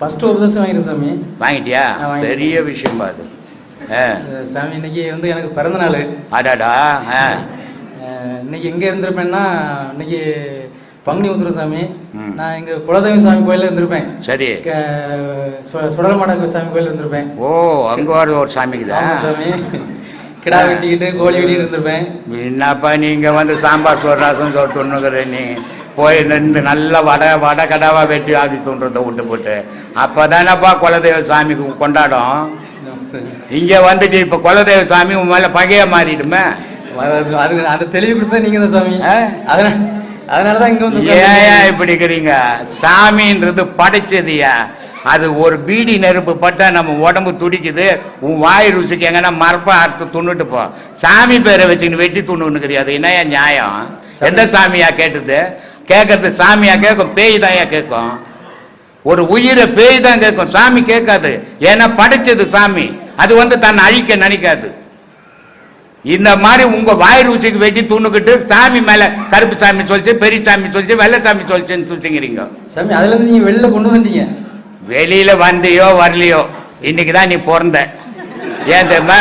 First உபதேசம் வாங்கிடுறேன் சாமி. வாங்கிட்டியா. பெரிய விஷயம் அது. சாமி இன்னைக்கு வந்து எனக்கு பிறந்த நாள். அடாடா ஆ. இன்னைக்கு எங்கே இருந்திருப்பேன்னா இன்னைக்கு பங்குனி உத்திர சாமி. நான் எங்க குலதெய்வ சாமி கோயிலில் இருந்திருப்பேன். சரி. சுடலமாட சாமி கோயில் இருந்திருப்பேன். ஓ அங்கே வர ஒரு சாமிக்குதா ஆமா சாமி. கிடா வெட்டிக்கிட்டு கோழி வெட்டிட்டு இருந்திருப்பேன். என்னப்பா நீங்கள் வந்து சாம்பார் சோறு ரசம் சோறு நீ? போய் நின்று நல்ல வடை வடை கடாவா வெட்டி ஆக்கி துண்டுறத விட்டு போட்டு அப்போ தானப்பா குலதெய்வ சாமி கொண்டாடும்? இங்கே வந்துட்டு இப்போ குலதெய்வ சாமி உன் மேலே பகைய மாறிடுமே? அது அந்த தெளிவு கொடுத்தா நீங்க தான் சாமி? அதனால அதனால தான் இங்க வந்து ஏன். இப்படி இருக்கிறீங்க? சாமின்றது படைச்சதுயா அது ஒரு பீடி நெருப்பு பட்டா நம்ம உடம்பு துடிக்குது. உன் வாய் ருசிக்கு எங்கன்னா மரப்பா அறுத்து துண்ணுட்டு போ. சாமி பேரை வச்சுக்கின்னு வெட்டி துண்ணுன்னு அது என்னையா நியாயம்? எந்த சாமியா கேட்டது? கேட்கறது சாமியா கேட்கும் பேய் தான்யா கேட்கும் ஒரு உயிரை பேய் தான் கேட்கும் சாமி கேட்காது. ஏன்னா படைச்சது சாமி. அது வந்து தன்னை அழிக்க நினைக்காது. இந்த மாதிரி உங்க வாய் ருச்சிக்கு வெட்டி துண்ணுக்கிட்டு சாமி மேல கருப்பு சாமி சொல்லிச்சு பெரிய சாமி சொல்லிச்சு வெள்ளை சாமி சொல்லிச்சுன்னு சுத்திங்கிறீங்க சாமி அதுல இருந்து நீங்க வெளில கொண்டு வந்துட்டீங்க. வெளியில வந்தியோ வரலையோ இன்னைக்கு தான் நீ பிறந்த. ஏன் தெரியுமா.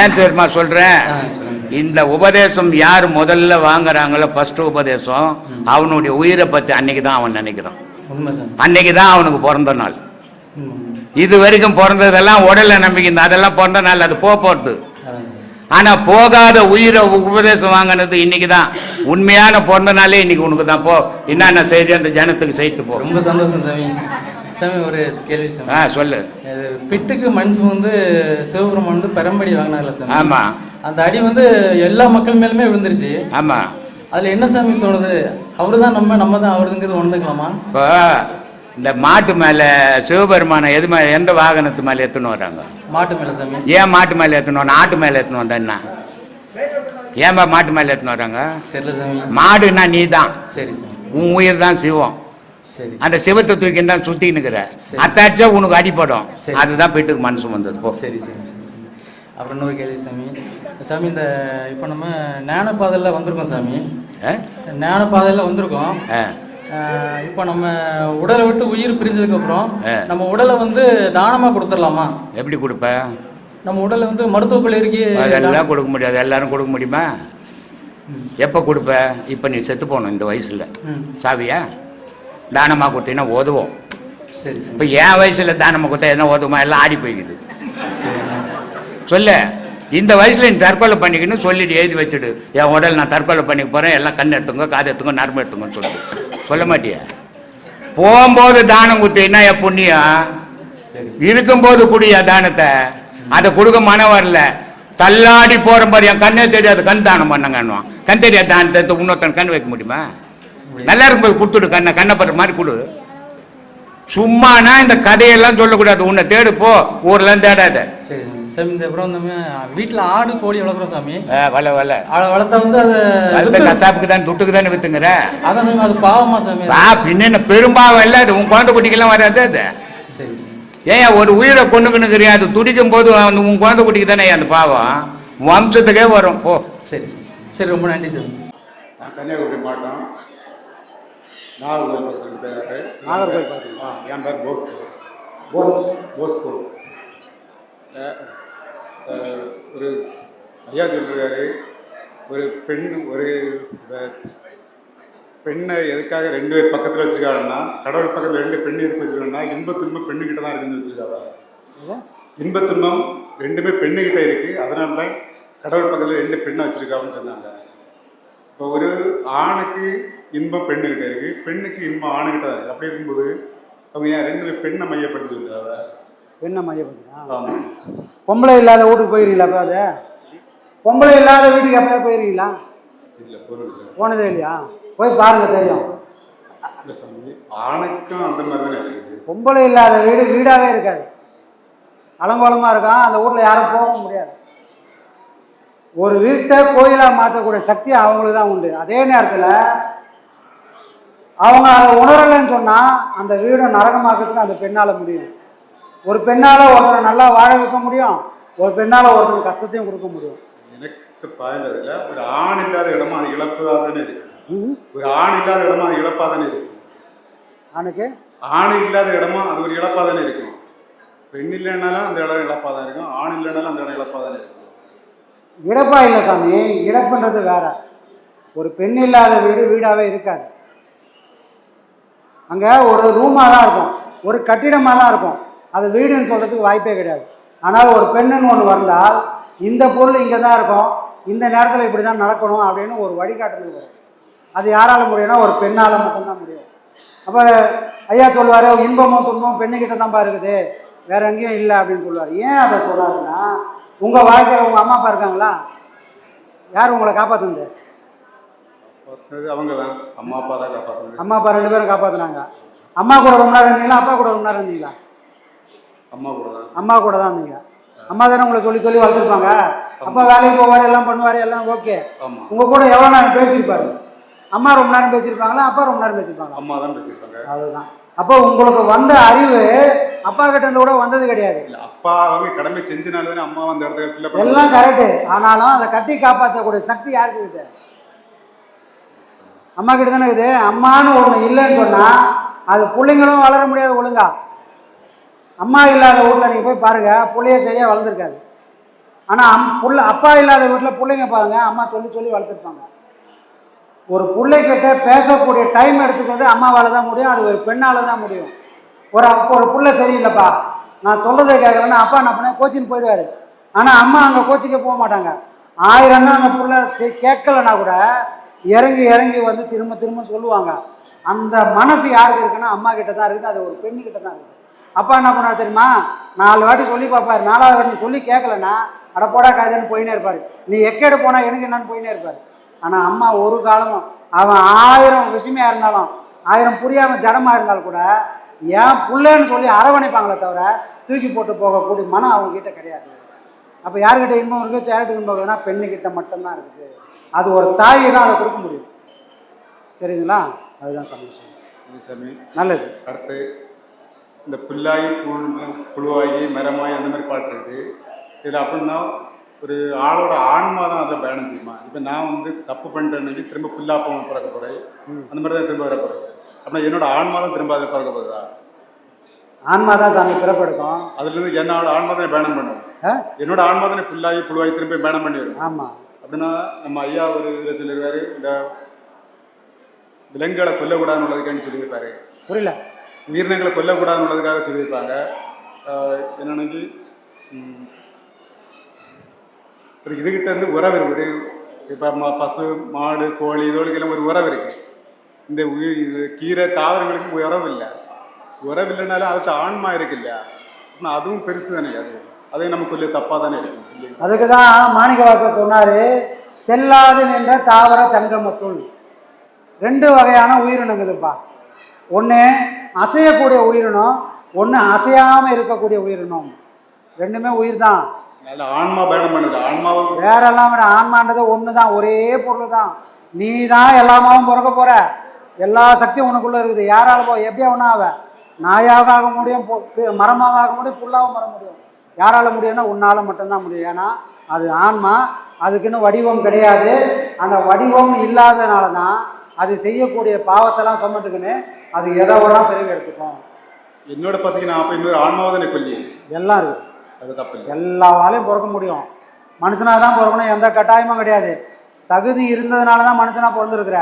ஏன் தெரியுமா சொல்றேன். இந்த உபதேசம் யார் முதல்ல வாங்குறாங்களோ ஃபர்ஸ்ட் உபதேசம் அவனுடைய உயிரை பத்தி அன்னைக்கு தான் அவன் நினைக்கிறான். அன்னைக்கு தான் அவனுக்கு பிறந்த நாள். இது வரைக்கும் பிறந்ததெல்லாம் உடல்ல நம்பிக்கை இந்த அதெல்லாம் பிறந்த நாள் அது போக போறது. அதான் சாமி. ஆனா போகாத உயிரை உபதேசம் வாங்கினது இன்னைக்கு தான். உண்மையான பிறந்த நாளே இன்னைக்கு உனக்கு தான். போ என்னென்ன செய்தி அந்த ஜனத்துக்கு செய்து போ. ரொம்ப சந்தோஷம் சாமி. சாமி ஒரு கேள்வி சாமி. ஆ சொல்லு. இது பிட்டுக்கு மனுஷ வந்து சிவபெருமான் வந்து பெரம்படி வாங்கினார்ல சாமி. ஆமா. அந்த அடி வந்து எல்லா மக்கள் மேலுமே விழுந்துருச்சு. ஆமா. அதுல என்ன சாமி தோணுது? அவரு தான் நம்ம நம்ம தான் அவருங்கிறது உணர்ந்துக்கலாமா? இப்போ இந்த மாட்டு மேல சிவபெருமானை எது மேல எந்த வாகனத்து மேல எடுத்துன்னு வராங்க? மாட்டு மேல சாமி. ஏன் மாட்டு மேல வரணும் ஆட்டு மேல எடுத்துன்னு வந்தா என்ன? ஏன்பா மாட்டு மேல எடுத்துன்னு வராங்க? தெரியல சாமி. மாடுன்னா நீ தான் சரி சாமி. உன் உயிர் தான் சிவம். சரி அந்த சிவத்தை தூக்கி தான் சுத்தின்னு இருக்கிற. சரி. அத்தாச்சா உனக்கு அடிபடும். சரி. அதுதான் பெட்டுக்கு மனசு வந்தது. போ. சரி சரி. அப்புறம் இன்னொரு கேள்வி சாமி. சாமி இந்த இப்போ நம்ம ஞான பாதையில் வந்திருக்கோம் சாமி. ஆ? ஞான பாதையில் வந்திருக்கோம் இப்போ நம்ம உடலை விட்டு உயிர் பிரிஞ்சதுக்கு அப்புறம் ஆ. நம்ம உடலை வந்து தானமா கொடுத்துடலாமா? எப்படி கொடுப்ப? நம்ம உடலை வந்து மருத்துவ கல்லூரிக்கு அதெல்லாம் கொடுக்க முடியாது. எல்லாரும் கொடுக்க முடியுமா? எப்போ கொடுப்ப? இப்போ நீ செத்து போகணும் இந்த வயசில். சாவியா? தானமாக கொடுத்தீங்கன்னா உதவும் சரி இப்போ என் வயசில் தானமாக கொடுத்தா என்ன உதவுமா எல்லாம் ஆடி போய்க்குது. சொல்லு. இந்த வயசில் நீ தற்கொலை பண்ணிக்கணும் சொல்லிட்டு எழுதி வச்சுடு. என் உடல் நான் தற்கொலை பண்ணிக்க போகிறேன் எல்லாம் கண் எடுத்துங்க காது எடுத்துங்க நரம்பு எடுத்துங்கன்னு சொல்லிட்டு. சொல்ல மாட்டியா? போகும்போது தானம் கொடுத்தீங்கன்னா என் புண்ணியம்? இருக்கும்போது குடியா தானத்தை? அதை கொடுக்க மனம் வரல. தள்ளாடி போற பாரு என் கண்ணே தெரியாது. கண் தானம் பண்ணங்கன்னுவான். கண் தெரியாத தானத்தை இன்னொருத்தன் கண் வைக்க முடியுமா? நல்லா இருக்கும்போது கொடுத்துடு கண்ணை கண்ணை படுற மாதிரி கொடு. சும்மானா இந்த கதையெல்லாம் சொல்லக்கூடாது. உன்னை தேடு போ. ஊர்லாம் தேடாத. சரி சாமி. இந்த அப்புறம் வீட்டில் ஆடு கோழி வளர்க்குறோம் சாமி. வல அதை வளர்த்தா வந்து அதை வளர்த்த கசாப்புக்கு தான் துட்டுக்கு தானே வித்துங்கிற? அதான் சாமி அது பாவமா சாமி வா பின்ன பெரும்பாவம் இல்லை அது உன் குழந்தை குட்டிக்கெல்லாம் வராது அது. சரி. சரி ஏன் ஒரு உயிரை கொண்டுக்கணுங்கிறியா அது துடிக்கும் போது அந்த உன் குழந்தை குட்டிக்கு தானே அந்த பாவம்? உன் வம்சத்துக்கே வரும். ஓ சரி. சரி ரொம்ப நன்றி சாமி. நான் கன்னியாகுமரி மாவட்டம். நாகர்கோவில் பேர் நாகர்கோவில். ஆ என் பேர் போஸ்கோ போஸ் போஸ்கோ ஒரு ஐயா சொல்லிருக்காரு ஒரு பெண் ஒரு பெண்ணை எதுக்காக ரெண்டு பேர் பக்கத்தில் வச்சிருக்காங்கன்னா கடவுள் பக்கத்தில் ரெண்டு பெண் எதுக்கு வச்சிருக்காங்கன்னா இன்ப துன்பம் பெண்ணுக்கிட்ட தான் இருக்குன்னு வச்சிருக்காங்க இன்ப துன்பம் ரெண்டுமே பெண்ணுக்கிட்ட இருக்கு. அதனால தான் கடவுள் பக்கத்தில் ரெண்டு பெண்ணை வச்சிருக்காங்கன்னு சொன்னாங்க. இப்போ ஒரு ஆணுக்கு இன்பம் பெண்ணுக்கிட்ட இருக்கு. பெண்ணுக்கு இன்பம் ஆணுகிட்ட இருக்கு. அப்படி இருக்கும்போது அவங்க ஏன் ரெண்டு பெண்ணை மையப்படுத்திருக்காங்க என்ன மையப்படுத்தினா? பொம்பளை இல்லாத வீட்டுக்கு போயிருக்கீங்களா அப்போ அது? பொம்பளை இல்லாத வீட்டுக்கு எப்போ போயிருக்கீங்களா? இல்லை பொருள். போனதே இல்லையா? போய் பாருங்க தெரியும். ஆணுக்கும் அந்த மாதிரி இருக்குது பொம்பளை இல்லாத வீடு வீடாகவே இருக்காது. அலங்கோலமாக இருக்கும் அந்த ஊரில் யாரும் போக முடியாது. ஒரு வீட்டை கோயிலாக மாற்றக்கூடிய சக்தி அவங்களுக்கு தான் உண்டு. அதே நேரத்தில் அவங்க அதை உணரலைன்னு சொன்னால் அந்த வீடை நரகமாக்கிறதுக்கு அந்த பெண்ணால் முடியும் ஒரு பெண்ணால் ஒருத்தரை நல்லா வாழ வைக்க முடியும் ஒரு பெண்ணால் ஒருத்தருக்கு கஷ்டத்தையும் கொடுக்க முடியும். எனக்கு பாயிண்டதில் ஒரு ஆண் இல்லாத இடமா அது இழப்பதாக தானே இருக்கு. ஒரு ஆண் இல்லாத இடமா அது இழப்பாக தானே இருக்கும் அவனுக்கு ஆண் இல்லாத இடமா அது ஒரு இழப்பாக தானே இருக்கும் பெண் இல்லைனாலும் அந்த இடம் இழப்பாக தான் இருக்கும். ஆண் இல்லைனாலும் அந்த இடம் இழப்பாக தானே இருக்கும் இழப்பா இல்லை சாமி இழப்புன்றது வேற. ஒரு பெண் இல்லாத வீடு வீடாகவே இருக்காது. அங்கே ஒரு ரூமாக தான் இருக்கும். ஒரு கட்டிடமாக தான் இருக்கும். அது வீடுன்னு சொல்கிறதுக்கு வாய்ப்பே கிடையாது. ஆனால் ஒரு பெண்ணுன்னு ஒன்று வந்தால் இந்த பொருள் இங்கே தான் இருக்கும். இந்த நேரத்தில் இப்படி தான் நடக்கணும் அப்படின்னு ஒரு வழிகாட்டுதல் வரும். அது யாரால முடியும்னா ஒரு பெண்ணால் மட்டும்தான் முடியும். அப்போ ஐயா சொல்லுவார் இன்பமும் துன்பமும் பெண்ணுக்கிட்ட தான்ப்பா இருக்குது. வேற எங்கேயும் இல்லை அப்படின்னு சொல்லுவார். ஏன் அதை சொல்கிறாருன்னா உங்கள் வாழ்க்கையில் உங்கள் அம்மா அப்பா இருக்காங்களா? யார் உங்களை காப்பாற்றுனது அவங்க தான் அம்மா அப்பா தான் காப்பாற்றுறது அம்மா அப்பா ரெண்டு பேரும் காப்பாற்றுனாங்க அம்மா கூட ரொம்ப நேரம் இருந்தீங்களா? அப்பா கூட ரொம்ப நேரம் இருந்தீங்களா? அம்மா கூட தான். அம்மா கூட தான் இருந்தீங்க. அம்மா தானே உங்களை சொல்லி சொல்லி வளர்த்துருப்பாங்க? அப்பா வேலைக்கு போவார் எல்லாம் பண்ணுவார் எல்லாம் ஓகே. உங்கள் கூட எவ்வளோ நேரம் பேசியிருப்பாரு? அம்மா ரொம்ப நேரம் பேசியிருப்பாங்களா? அப்பா ரொம்ப நேரம் பேசியிருப்பாங்க அம்மா தான் பேசியிருப்பாங்க. அதுதான் அப்போ உங்களுக்கு வந்த அறிவு அப்பா கிட்ட இருந்து கூட வந்தது கிடையாது. இல்லை அப்பா அவங்க கடமை செஞ்சனால தானே அம்மா அந்த இடத்துல எல்லாம் கரெக்டு ஆனாலும் அதை கட்டி காப்பாற்றக்கூடிய சக்தி யாருக்கு இருக்குது? அம்மா கிட்ட தானே இருக்குது. அம்மான்னு ஒன்று இல்லைன்னு சொன்னால் அது பிள்ளைங்களும் வளர முடியாது ஒழுங்கா. அம்மா இல்லாத வீட்டில் நீங்கள் போய் பாருங்கள் பிள்ளைய சரியாக வளர்ந்துருக்காது. ஆனால் அம் புள்ள அப்பா இல்லாத வீட்டில் பிள்ளைங்க பாருங்க அம்மா சொல்லி சொல்லி வளர்த்துருப்பாங்க. ஒரு பிள்ளைகிட்ட பேசக்கூடிய டைம் எடுத்துக்கிறது அம்மாவால் தான் முடியும் அது ஒரு பெண்ணால் தான் முடியும். ஒரு அப்போ ஒரு பிள்ளை சரியில்லைப்பா. நான் சொல்கிறத கேட்குறேன்னா அப்பா என்ன பண்ண கோச்சிங் போயிடுவார். ஆனால் அம்மா அங்கே கோச்சிங்க போக மாட்டாங்க. ஆயிரம் தான் அந்த பிள்ளை கேட்கலன்னா கூட இறங்கி இறங்கி வந்து திரும்ப திரும்ப சொல்லுவாங்க. அந்த மனசு யாருக்கு இருக்குன்னா அம்மா கிட்ட தான் இருக்குது. அது ஒரு பெண்ணுக்கிட்ட தான் இருக்குது. அப்பா என்ன பண்ணார் தெரியுமா? நாலு வாட்டி சொல்லி பார்ப்பாரு நாலாவது வாட்டி சொல்லி கேட்கலன்னா அட போடா காதுன்னு போயினே இருப்பார். நீ எக்கேடு போனால் எனக்கு என்னன்னு போயினே இருப்பார். ஆனால் அம்மா ஒரு காலமும் அவன் ஆயிரம் விஷயமையாக இருந்தாலும் ஆயிரம் புரியாமல் ஜடமாக இருந்தாலும் கூட ஏன் புள்ளன்னு சொல்லி அரவணைப்பாங்களே தவிர தூக்கி போட்டு போகக்கூடிய மனம் அவங்க கிட்ட கிடையாது. அப்போ யாருக்கிட்ட இன்பம் இருக்குது யார்கிட்ட இன்பம் இருக்குதுன்னா பெண்ணுக்கிட்ட மட்டும்தான் இருக்குது. அது ஒரு தாயை தான் அதை கொடுக்க முடியும். சரிங்களா அதுதான் சந்தோஷம் இது சாமி? நல்லது. அடுத்து இந்த புல்லாகி புல் புழுவாகி மரமாகி அந்த மாதிரி பாட்டு இருக்குது. இதில் அப்படின்னா ஒரு ஆளோட ஆன்மா தான் அதில் பயணம் செய்யுமா? இப்போ நான் வந்து தப்பு பண்ணிட்டேன்னு திரும்ப புல்லா போக பிறக்க போகிறேன் அந்த மாதிரி தான் திரும்ப வர போகிறேன் அப்படின்னா என்னோட ஆன்மா தான் திரும்ப அதில் பிறக்க போகுதா? ஆன்மா தான் சாமி பிறப்பெடுக்கும். அதுலேருந்து என்னோட ஆன்மா தான் பயணம் பண்ணும்? என்னோட ஆன்மா தான் புல்லாகி புழுவாகி திரும்ப பயணம் பண்ணி வரும் ஆமாம் அப்படின்னா நம்ம ஐயா ஒரு இதில் சொல்லியிருக்காரு இந்த விலங்குகளை கொல்லக்கூடாதுன்னு உள்ளதுக்காண்டி சொல்லியிருப்பாரு. புரியல. உயிரினங்களை கொல்லக்கூடாதுன்னு உள்ளதுக்காக சொல்லியிருப்பாங்க என்னன்னைக்கு ஒரு இதுகிட்ட இருந்து உறவு இருக்கு. ஒரு இப்போ ம பசு மாடு கோழி இதோளுக்கெல்லாம் ஒரு உறவு இருக்கு. இந்த உயிர் இது கீரை தாவரங்களுக்கு உறவு இல்லை. உறவு இல்லைனாலும் அதுக்கு ஆன்மா இருக்கு இல்லையா? அதுவும் பெருசு தானே அது. அதையும் நமக்கு கொஞ்சம் தப்பாக தானே இருக்கும் அதுக்கு தான் மாணிக்கவாசர் சொன்னார் செல்லாது நின்ற தாவர சங்கமத்துள். ரெண்டு வகையான உயிரினங்கள்ப்பா ஒன்று அசையக்கூடிய உயிரினம் ஒன்று அசையாமல் இருக்கக்கூடிய உயிரினம். ரெண்டுமே உயிர் தான் ஆன்மா பயணம் பண்ணுது. ஆன்மாவும் வேறெல்லாம் விட ஆன்மான்றது ஒன்று தான் ஒரே பொருள் தான் நீ தான் எல்லாமாவும் பிறக்க போற. எல்லா சக்தியும் உனக்குள்ள இருக்குது. யாரால போ எப்படியா ஒன்றா ஆவ? நாயாக ஆக முடியும் மரமாக ஆக முடியும் புல்லாகவும் வர முடியும். யாரால முடியும்னா உன்னால மட்டும்தான் முடியும். ஏன்னா அது ஆன்மா. அதுக்குன்னு வடிவம் கிடையாது. அந்த வடிவம் இல்லாதனால தான் அது செய்யக்கூடிய பாவத்தெல்லாம் சுமந்துக்குன்னு அது எதை வேணா பிறகு எடுத்துக்கும். என்னோட பசிக்கு நான் அப்போ இன்னொரு ஆன்மாவை தானே கொல்லி எல்லாம் இருக்குது அது தப்பு எல்லாவாலையும் பிறக்க முடியும். மனுஷனாக தான் பிறக்கணும் எந்த கட்டாயமும் கிடையாது. தகுதி இருந்ததுனால தான் மனுஷனாக பிறந்திருக்கிற.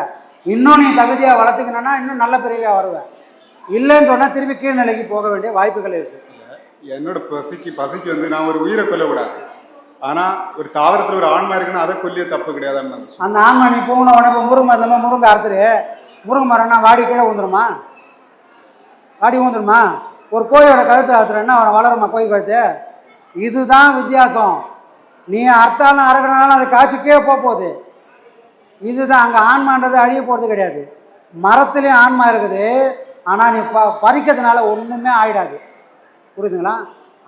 இன்னும் நீ தகுதியாக வளர்த்துக்கணுன்னா இன்னும் நல்ல பிறவியாக வருவேன் இல்லைன்னு சொன்னால் திருப்பி கீழ்நிலைக்கு போக வேண்டிய வாய்ப்புகள் இருக்குது என்னோட பசிக்கு பசிக்கு வந்து நான் ஒரு உயிரை கொல்லக்கூடாது. ஆனால் ஒரு தாவரத்தில் ஒரு ஆன்மா இருக்குன்னா அதை கொல்லிய தப்பு கிடையாதுன்னு அந்த ஆன்மா நீ போகணும் இப்போ முருங்கை இந்த மாதிரி முருங்கை அறுத்துரு முருங்கை மரம்னா வாடி கீழே ஊந்துருமா வாடி ஊந்துருமா ஒரு கோழியோட கழுத்து அறுத்துறேன்னா அவனை வளருமா கோழி கழுத்து இதுதான் வித்தியாசம். நீ அறுத்தாலும் அறுக்கனாலும் அது காய்ச்சிக்கே போகுது. இதுதான் அங்கே ஆன்மான்றது அழிய போகிறது கிடையாது. மரத்துலேயும் ஆன்மா இருக்குது. ஆனால் நீ ப பறிக்கிறதுனால ஒன்றுமே ஆயிடாது. புரியுதுங்களா?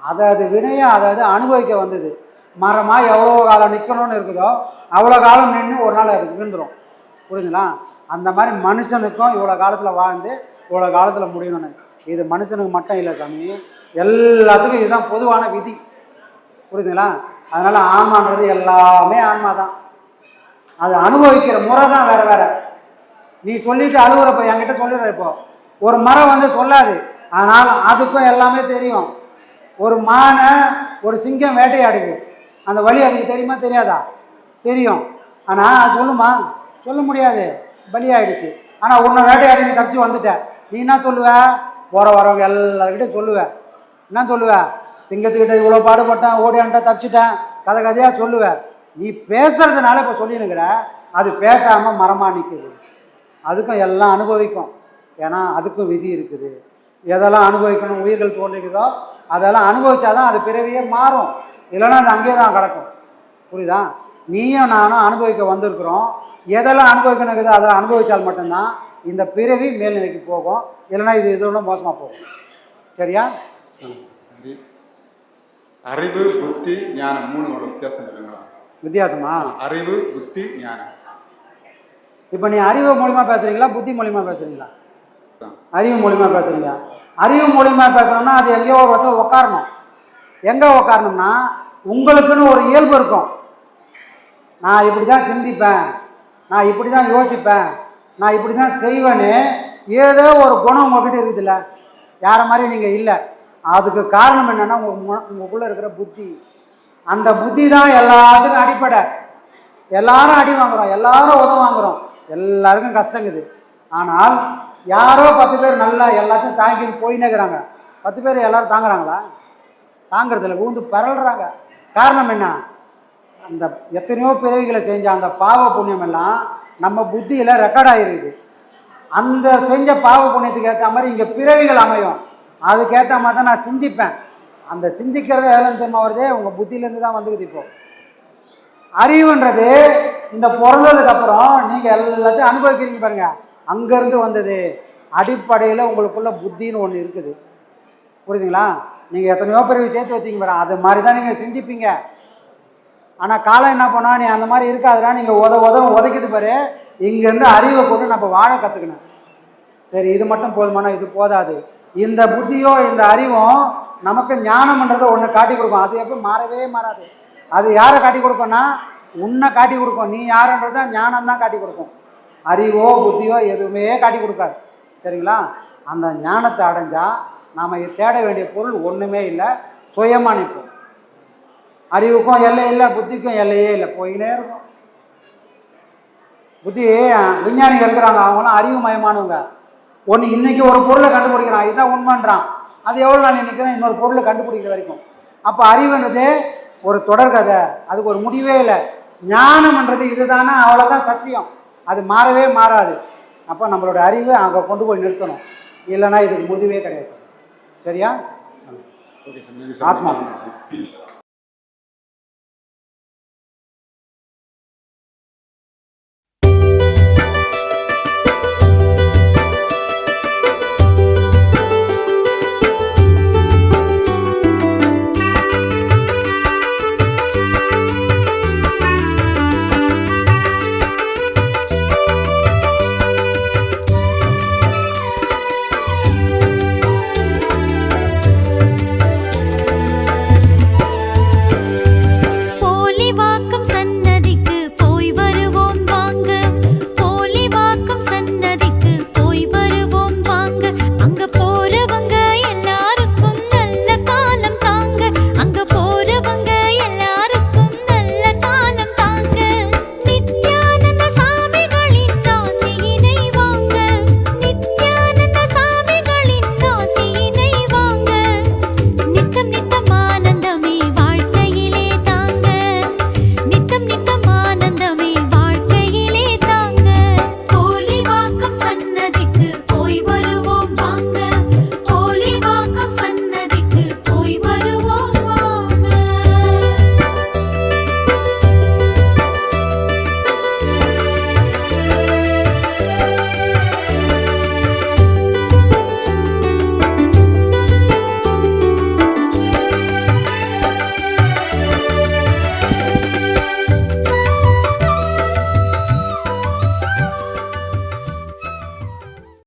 அதை அது வினையை அதை அது அனுபவிக்க வந்தது. மரமாக எவ்வளோ காலம் நிற்கணும்னு இருக்குதோ அவ்வளோ காலம் நின்று ஒரு நாள் அது விழுந்துடும் புரியுதுங்களா? அந்த மாதிரி மனுஷனுக்கும் இவ்வளோ காலத்தில் வாழ்ந்து இவ்வளோ காலத்தில் முடியணும்னு. இது மனுஷனுக்கு மட்டும் இல்லை சாமி. எல்லாத்துக்கும் இதுதான் பொதுவான விதி. புரியுதுங்களா? அதனால் ஆன்மான்றது எல்லாமே ஆன்மா தான் அது அனுபவிக்கிற முறை தான் வேறு வேறு. நீ சொல்லிட்டு அழுகுறப்ப என்கிட்ட சொல்லிடுற இப்போ. ஒரு மரம் வந்து சொல்லாது. ஆனால் அதுக்கும் எல்லாமே தெரியும். ஒரு மானை ஒரு சிங்கம் வேட்டையாடுது. அந்த வழி அதுக்கு தெரியுமா தெரியாதா? தெரியும். ஆனால் அது சொல்லுமா? சொல்ல முடியாது. பலியாயிடுச்சு. ஆனால் உன்னை வேட்டையாடி நீ தப்பிச்சு வந்துட்ட. நீ என்ன சொல்லுவ? போகிற வரவங்க எல்லாருக்கிட்டையும் சொல்லுவ. என்ன சொல்லுவ? சிங்கத்துக்கிட்ட இவ்வளோ பாடுபட்டேன் ஓடியான்ட்ட தப்பிச்சிட்டேன். கதை கதையாக சொல்லுவ நீ பேசுறதுனால இப்போ சொல்லினுக்கிற அது பேசாமல் மரமாக நிற்குது அதுக்கும் எல்லாம் அனுபவிக்கும். ஏன்னா அதுக்கும் விதி இருக்குது. எதெல்லாம் அனுபவிக்கணும் உயிர்கள் தோன்றுகிறதோ அதெல்லாம் அனுபவிச்சாதான் அது பிறவியே மாறும். இல்லைன்னா அது அங்கேயே தான் கிடக்கும். புரியுதா? நீயும் நானும் அனுபவிக்க வந்திருக்கிறோம். எதெல்லாம் அனுபவிக்கணும் இருக்குதோ அதெல்லாம் அனுபவித்தால் மட்டும்தான் இந்த பிறவி மேல்நிலைக்கு போகும். இல்லைன்னா இது இதோட மோசமாக போகும். சரியா? நன்றி. அறிவு புத்தி ஞானம் மூணு வித்தியாசம் இருக்குங்களா வித்தியாசமா? அறிவு புத்தி ஞானம். இப்போ நீ அறிவு மூலிமா பேசுறீங்களா புத்தி மூலிமா பேசுறீங்களா. அறிவு மூலிமா பேசுறீங்க அறிவு மூலிமா பேசணும்னா அது எங்கேயோ ஒரு இடத்துல உட்காரணும் எங்கே உட்காரணும்னா உங்களுக்குன்னு ஒரு இயல்பு இருக்கும். நான் இப்படி தான் சிந்திப்பேன் நான் இப்படி தான் யோசிப்பேன் நான் இப்படி தான் செய்வேன்னு ஏதோ ஒரு குணம் உங்ககிட்ட இருக்குதுல்ல. யாரை மாதிரி நீங்கள் இல்லை. அதுக்கு காரணம் என்னென்னா உங்கள் உங்களுக்குள்ளே இருக்கிற புத்தி. அந்த புத்தி தான் எல்லாத்துக்கும் அடிப்படை. எல்லாரும் அடி வாங்குகிறோம் எல்லாரும் உதவ வாங்குறோம். எல்லாருக்கும் கஷ்டங்குது ஆனால் யாரோ பத்து பேர் நல்லா எல்லாத்தையும் தாங்கிட்டு போயின்னே இருக்கிறாங்க. பத்து பேர் எல்லோரும் தாங்குறாங்களா? தாங்கிறதில்ல ஊந்து பரல்றாங்க. காரணம் என்ன? அந்த எத்தனையோ பிறவிகளை செஞ்ச அந்த பாவ புண்ணியம் எல்லாம் நம்ம புத்தியில் ரெக்கார்ட் ஆகிருக்குது அந்த செஞ்ச பாவ புண்ணியத்துக்கு ஏற்ற மாதிரி இங்கே பிறவிகள் அமையும். அதுக்கேற்ற மாதிரி தான் நான் சிந்திப்பேன். அந்த சிந்திக்கிறது எல்லாம் தெரியுமா வருதே? உங்கள் புத்தியிலேருந்து தான் வந்துக்குது இப்போ. அறிவுன்றது இந்த பிறந்ததுக்கப்புறம் நீங்கள் எல்லாத்தையும் அனுபவிக்கிறீங்க பாருங்கள் அங்கேருந்து வந்தது. அடிப்படையில் உங்களுக்குள்ள புத்தின்னு ஒன்று இருக்குது. புரியுதுங்களா? நீங்கள் எத்தனையோ பிறவி சேர்த்து வச்சிங்க பாருங்க. அது மாதிரி தான் நீங்கள் சிந்திப்பீங்க. ஆனால் காலம் என்ன பண்ணா நீ அந்த மாதிரி இருக்காதுன்னா நீங்கள் உத உத உதைக்குது பாரு. இங்கேருந்து அறிவை கொண்டு நம்ம வாழ கற்றுக்கணும் சரி இது மட்டும் போதுமானா இது போதாது. இந்த புத்தியோ இந்த அறிவும் நமக்கு ஞானம்ன்றதை ஒன்று காட்டி கொடுக்கும். அது எப்போ? மாறவே மாறாது. அது யாரை காட்டி கொடுக்கும்னா உன்னை காட்டி கொடுக்கும். நீ யாருன்றது ஞானம் தான் காட்டி கொடுக்கும். அறிவோ புத்தியோ எதுவுமே காட்டி கொடுக்காது. சரிங்களா? அந்த ஞானத்தை அடைஞ்சால் நாம் தேட வேண்டிய பொருள் ஒன்றுமே இல்லை. சுயமாக நிற்போம். அறிவுக்கும் எல்லை இல்லை புத்திக்கும் எல்லையே இல்லை. போயினே இருக்கும். புத்தி விஞ்ஞானிகள் இருக்கிறாங்க. அவங்களாம் அறிவு மயமானவங்க ஒன்று இன்னைக்கு ஒரு பொருளை கண்டுபிடிக்கிறான். இதுதான் உண்மைன்றான். அது எவ்வளோ நாள் நினைக்கிறேன்? இன்னொரு பொருளை கண்டுபிடிக்கிற வரைக்கும். அப்போ அறிவுன்றது ஒரு தொடர்கதை அதுக்கு ஒரு முடிவே இல்லை. ஞானம்ன்றது இதுதானே? அவ்வளோதான் சத்தியம். அது மாறவே மாறாது. அப்போ நம்மளோட அறிவை அங்கே கொண்டு போய் நிறுத்தணும். இல்லைன்னா இதுக்கு முடிவே கிடையாது சார். சரியா? Okay sir. ஆத்மா.